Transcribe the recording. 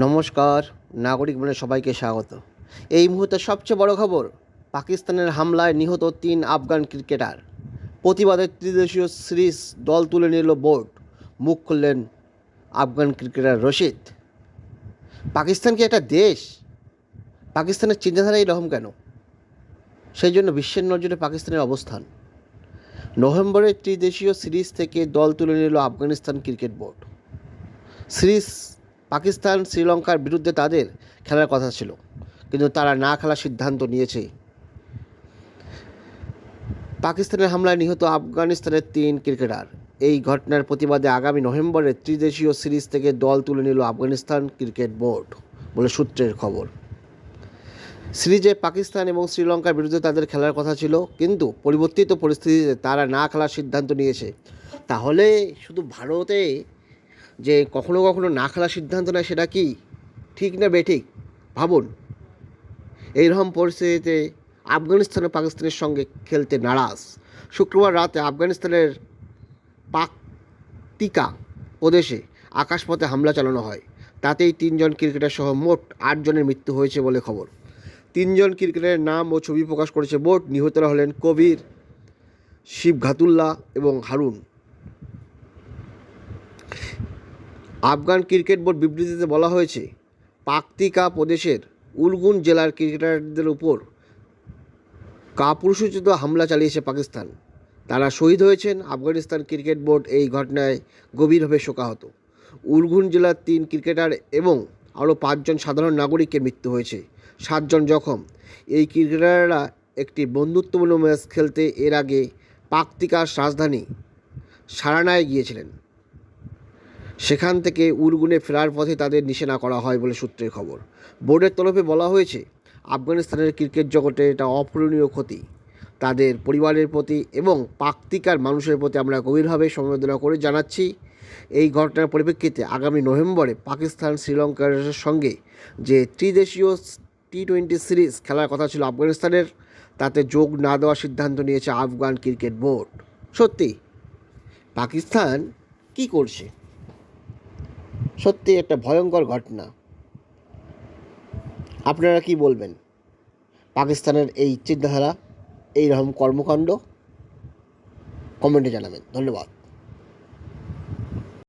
নমস্কার, নাগরিক বলে সবাইকে স্বাগত। এই মুহূর্তে সবচেয়ে বড় খবর, পাকিস্তানের হামলায় নিহত তিন আফগান ক্রিকেটার। প্রতিবাদে ত্রিদেশীয় সিরিজ দল তুলে নিল বোর্ড, মুখ খুললেন আফগান ক্রিকেটার রশিদ। পাকিস্তান কি একটা দেশ? পাকিস্তানের চিন্তাধারা এরকম কেন? সেই জন্য বিশ্বের নজরে পাকিস্তানের অবস্থান। নভেম্বরে ত্রিদেশীয় সিরিজ থেকে দল তুলে নিল Afghanistan cricket board. Series Pakistan, শ্রীলঙ্কার বিরুদ্ধে তাদের খেলার কথা ছিল, কিন্তু তারা না খেলার সিদ্ধান্ত নিয়েছে। পাকিস্তানের হামলায় নিহত আফগানিস্তানের তিন ক্রিকেটার। এই ঘটনার প্রতিবাদে আগামী নভেম্বরে ত্রিদেশীয় সিরিজ থেকে দল তুলে নিল আফগানিস্তান ক্রিকেট বোর্ড বলে সূত্রের খবর। সিরিজে পাকিস্তান এবং শ্রীলঙ্কার বিরুদ্ধে তাদের খেলার কথা ছিল, কিন্তু পরিবর্তিত পরিস্থিতিতে তারা না খেলার সিদ্ধান্ত নিয়েছে। তাহলে শুধু ভারতে যে কখনো কখনো না খেলার সিদ্ধান্ত নেয় সেটা কি? ঠিক না বেঠিক? ভাবুন। এইরকম পরিস্থিতিতে আফগানিস্তান ও পাকিস্তানের সঙ্গে খেলতে নারাজ। শুক্রবার রাতে আফগানিস্তানের পাকতিকা প্রদেশে আকাশপথে হামলা চালানো হয়। তাতেই তিনজন ক্রিকেটার সহ মোট আটজনের মৃত্যু হয়েছে বলে খবর। তিনজন ক্রিকেটারের নাম ও ছবি প্রকাশ করেছে বোর্ড। নিহতরা হলেন কবির শিব ঘাতুল্লাহ এবং হারুন। আফগান ক্রিকেট বোর্ড বিবৃতিতে বলা হয়েছে, পাকতিকা প্রদেশের উলগুন জেলার ক্রিকেটারদের উপর কাপুরুষোচিত হামলা চালিয়েছে পাকিস্তান। তারা শহীদ হয়েছেন আফগানিস্তান ক্রিকেট বোর্ড এই ঘটনায় গভীরভাবে শোকাহত। উলগুন জেলার তিন ক্রিকেটার এবং আরও পাঁচজন সাধারণ নাগরিকের মৃত্যু হয়েছে। সাতজন জখম। এই ক্রিকেটাররা একটি বন্ধুত্বপূর্ণ ম্যাচ খেলতে এর আগে পাকতিকার রাজধানী সারানায় গিয়েছিলেন। সেখান থেকে উরগুনে ফেরার পথে তাদের নিশানা করা হয় বলে সূত্রের খবর। বোর্ডের তরফে বলা হয়েছে, আফগানিস্তানের ক্রিকেট জগতে এটা অপূরণীয় ক্ষতি। তাদের পরিবারের প্রতি এবং পাকতিকার মানুষের প্রতি আমরা গভীরভাবে সমবেদনা করে জানাচ্ছি। এই ঘটনার পরিপ্রেক্ষিতে আগামী নভেম্বরে পাকিস্তান শ্রীলঙ্কার সঙ্গে যে ত্রিদেশীয় টি টোয়েন্টি সিরিজ খেলার কথা ছিল আফগানিস্তানের, তাতে যোগ না দেওয়ার সিদ্ধান্ত নিয়েছে আফগান ক্রিকেট বোর্ড। সত্যি, পাকিস্তান কি করছে? সত্যি একটা ভয়ঙ্কর ঘটনা। আপনারা কি বলবেন? পাকিস্তানের এই চিন্তাধারা এই রকম কর্মকাণ্ড? কমেন্টে জানাবেন। ধন্যবাদ।